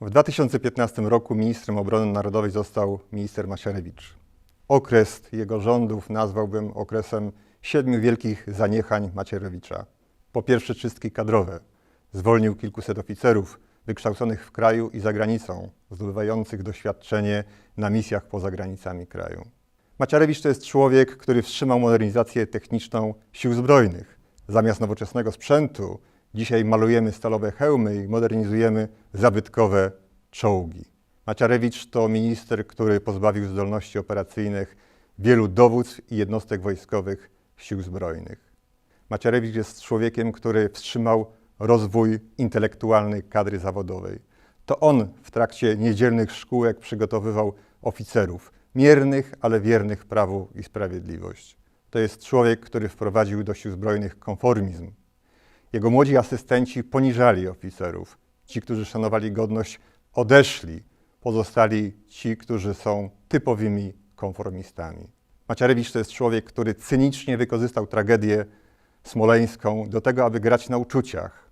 W 2015 roku ministrem obrony narodowej został minister Macierewicz. Okres jego rządów nazwałbym okresem siedmiu wielkich zaniechań Macierewicza. Po pierwsze czystki kadrowe. Zwolnił kilkuset oficerów wykształconych w kraju i za granicą, zdobywających doświadczenie na misjach poza granicami kraju. Macierewicz to jest człowiek, który wstrzymał modernizację techniczną sił zbrojnych. Zamiast nowoczesnego sprzętu dzisiaj malujemy stalowe hełmy i modernizujemy zabytkowe czołgi. Macierewicz to minister, który pozbawił zdolności operacyjnych wielu dowództw i jednostek wojskowych sił zbrojnych. Macierewicz jest człowiekiem, który wstrzymał rozwój intelektualny kadry zawodowej. To on w trakcie niedzielnych szkółek przygotowywał oficerów, miernych, ale wiernych prawu i sprawiedliwość. To jest człowiek, który wprowadził do sił zbrojnych konformizm. Jego młodzi asystenci poniżali oficerów. Ci, którzy szanowali godność, odeszli. Pozostali ci, którzy są typowymi konformistami. Macierewicz to jest człowiek, który cynicznie wykorzystał tragedię smoleńską do tego, aby grać na uczuciach.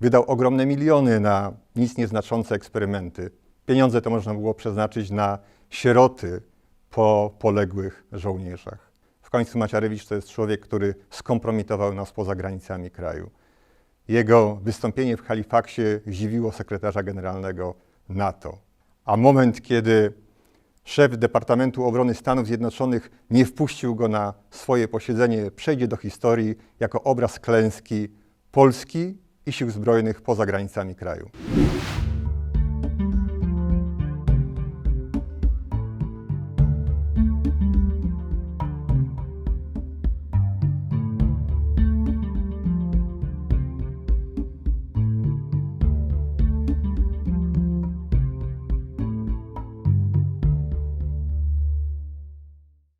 Wydał ogromne miliony na nic nieznaczące eksperymenty. Pieniądze to można było przeznaczyć na sieroty po poległych żołnierzach. W końcu Macierewicz to jest człowiek, który skompromitował nas poza granicami kraju. Jego wystąpienie w Halifaxie zdziwiło sekretarza generalnego NATO. A moment, kiedy szef Departamentu Obrony Stanów Zjednoczonych nie wpuścił go na swoje posiedzenie, przejdzie do historii jako obraz klęski Polski i sił zbrojnych poza granicami kraju.